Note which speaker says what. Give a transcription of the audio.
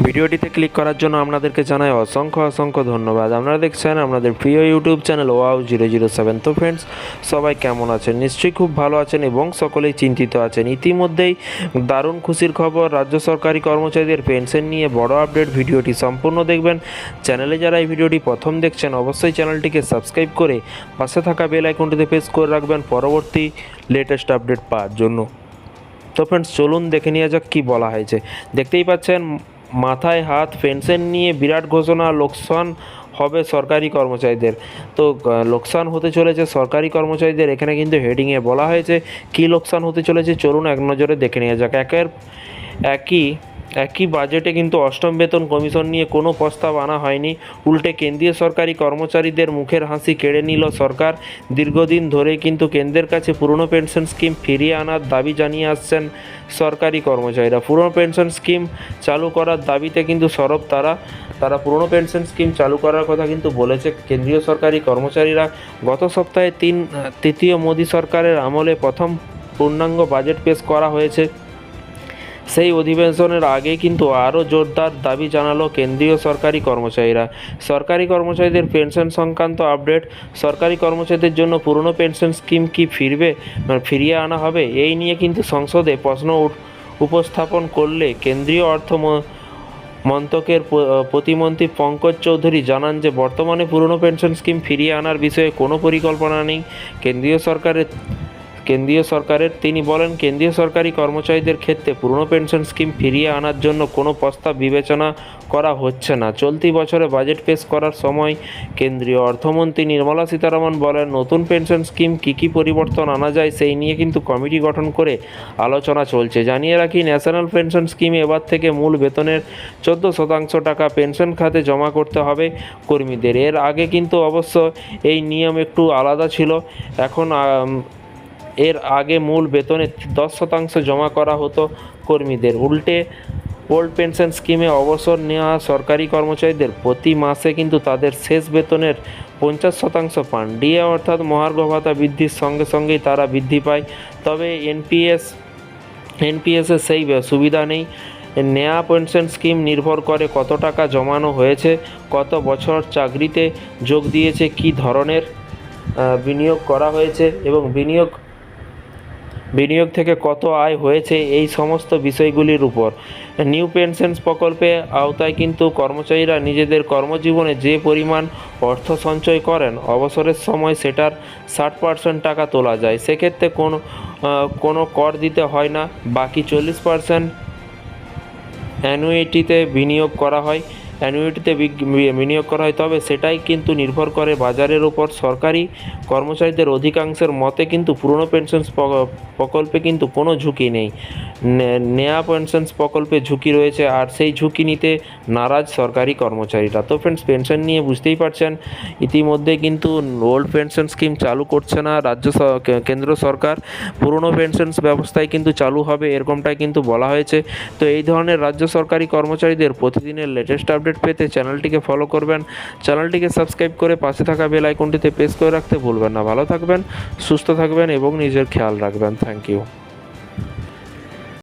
Speaker 1: ভিডিওটিতে ক্লিক করার জন্য আপনাদেরকে জানাই অসংখ্য অসংখ্য ধন্যবাদ। আপনারা দেখছেন আপনাদের প্রিয় YouTube channel wow zero zero seven তো ফ্রেন্ডস সবাই কেমন আছেন? নিশ্চয়ই খুব ভালো আছেন এবং সকলেই চিন্তিত আছেন। ইতিমধ্যেই দারুণ খুশির খবর রাজ্য সরকারি কর্মচারীদের পেনশন নিয়ে বড় আপডেট ভিডিওটি সম্পূর্ণ দেখবেন। চ্যানেলে যারা এই ভিডিওটি প্রথম দেখছেন, অবশ্যই চ্যানেলটিকে সাবস্ক্রাইব করে পাশে থাকা বেল আইকনটিতে প্রেস করে রাখবেন পরবর্তী লেটেস্ট আপডেট পাওয়ার জন্য। তো ফ্রেন্ডস চলুন দেখে নেওয়া যাক কী বলা হয়েছে। দেখতেই পাচ্ছেন মাথায় হাত পেনশন নিয়ে বিরাট ঘোষণা, লোকসান হবে সরকারি কর্মচারীদের। তো লোকসান হতে চলেছে সরকারি কর্মচারীদের, এখানে কিন্তু হেডিংয়ে বলা হয়েছে। কী লোকসান হতে চলেছে? চলুন এক নজরে দেখে নেওয়া যাক। একের, একই একই বাজেটে কিন্তু অষ্টম বেতন কমিশন নিয়ে কোনো প্রস্তাব আনা হয়নি। উল্টে কেন্দ্রীয় সরকারি কর্মচারীদের মুখের হাসি কেড়ে নিল সরকার। দীর্ঘদিন ধরে কিন্তু কেন্দ্রের কাছে পুরনো পেনশন স্কিম ফিরিয়ে আনার দাবি জানিয়ে আসছেন সরকারি কর্মচারীরা। পুরনো পেনশন স্কিম চালু করার দাবিতে কিন্তু সরব তারা। তারা পুরনো পেনশন স্কিম চালু করার কথা কিন্তু বলেছে কেন্দ্রীয় সরকারি কর্মচারীরা। গত সপ্তাহে তিন তৃতীয় মোদী সরকারের আমলে প্রথম পূর্ণাঙ্গ বাজেট পেশ করা হয়েছে। সেই অধিবেশনের আগে কিন্তু আরও জোরদার দাবি জানালো কেন্দ্রীয় সরকারি কর্মচারীরা। সরকারি কর্মচারীদের পেনশন সংক্রান্ত আপডেট, সরকারি কর্মচারীদের জন্য পুরনো পেনশন স্কিম কি ফিরবে ফিরিয়ে আনা হবে, এই নিয়ে কিন্তু সংসদে প্রশ্ন উপস্থাপন করলে কেন্দ্রীয় অর্থ মন্ত্রকের প্রতিমন্ত্রী পঙ্কজ চৌধুরী জানান যে, বর্তমানে পুরনো পেনশন স্কিম ফিরিয়ে আনার বিষয়ে কোনো পরিকল্পনা নেই। কেন্দ্রীয় সরকারের কেন্দ্রীয় সরকারের, তিনি বলেন, কেন্দ্রীয় সরকারি কর্মচারীদের ক্ষেত্রে পুরনো পেনশন স্কিম ফিরিয়ে আনার জন্য কোনো প্রস্তাব বিবেচনা করা হচ্ছে না। চলতি বছরে বাজেট পেশ করার সময় কেন্দ্রীয় অর্থমন্ত্রী নির্মলা সীতারামন বলেন, নতুন পেনশন স্কিম কী কী পরিবর্তন আনা যায় সেই নিয়ে কিন্তু কমিটি গঠন করে আলোচনা চলছে। জানিয়ে রাখি, ন্যাশনাল পেনশন স্কিমে এবার থেকে মূল বেতনের চোদ্দ শতাংশ টাকা পেনশন খাতে জমা করতে হবে কর্মীদের। এর আগে কিন্তু অবশ্য এই নিয়ম একটু আলাদা ছিল। এখন এর আগে মূল বেতনে দশ শতাংশ জমা করা হতো কর্মীদের। উল্টে ওল্ড পেনশন স্কিমে অবসর নেওয়া সরকারি কর্মচারীদের প্রতি মাসে কিন্তু তাদের শেষ বেতনের পঞ্চাশ শতাংশ পান। ডিএ অর্থাৎ মহার্ঘ ভাতা বৃদ্ধির সঙ্গে সঙ্গেই তারা বৃদ্ধি পায়। তবে এনপিএস এনপিএসের সেই সুবিধা নেই। নেয়া পেনশন স্কিম নির্ভর করে কত টাকা জমানো হয়েছে, কত বছর চাকরিতে যোগ দিয়েছে, কী ধরনের বিনিয়োগ করা হয়েছে এবং বিনিয়োগ বিনিয়োগ থেকে কত আয় হয়েছে এই সমস্ত বিষয়গুলির উপর। নিউ পেনশনস প্রকল্পে আওতায় কিন্তু কর্মচারীরা নিজেদের কর্মজীবনে যে পরিমাণ অর্থ সঞ্চয় করেন, অবসরের সময় সেটার ষাট পার্সেন্ট টাকা তোলা যায়। সেক্ষেত্রে কোনো কোনো কর দিতে হয় না। বাকি চল্লিশ পার্সেন্ট অ্যানুইটিতে বিনিয়োগ করা হয়। অ্যানুইটিতে বিনিয়োগ করা হয়। তবে সেটাই কিন্তু নির্ভর করে বাজারের উপর। সরকারি কর্মচারীদের অধিকাংশের মতে কিন্তু পুরনো পেনশন প্রকল্পে কিন্তু কোনো ঝুঁকি নেই। নেয়া পেনশন প্রকল্পে ঝুঁকি রয়েছে আর সেই ঝুঁকি নিতে নারাজ সরকারি কর্মচারীরা। তো ফ্রেন্ডস পেনশন নিয়ে বুঝতেই পারছেন, ইতিমধ্যে কিন্তু ওল্ড পেনশন স্কিম চালু করছে না রাজ্য কেন্দ্র সরকার। পুরনো পেনশন ব্যবস্থায় কিন্তু চালু হবে এরকমটাই কিন্তু বলা হয়েছে। তো এই ধরনের রাজ্য সরকারি কর্মচারীদের প্রতিদিনের লেটেস্ট আপডেট পেতে চ্যানেলটিকে ফলো করবেন। চ্যানেলটিকে সাবস্ক্রাইব করে পাশে থাকা বেল আইকনটিতে প্রেস করে রাখতে ভুলবেন না। ভালো থাকবেন, সুস্থ থাকবেন এবং নিজের খেয়াল রাখবেন। Thank you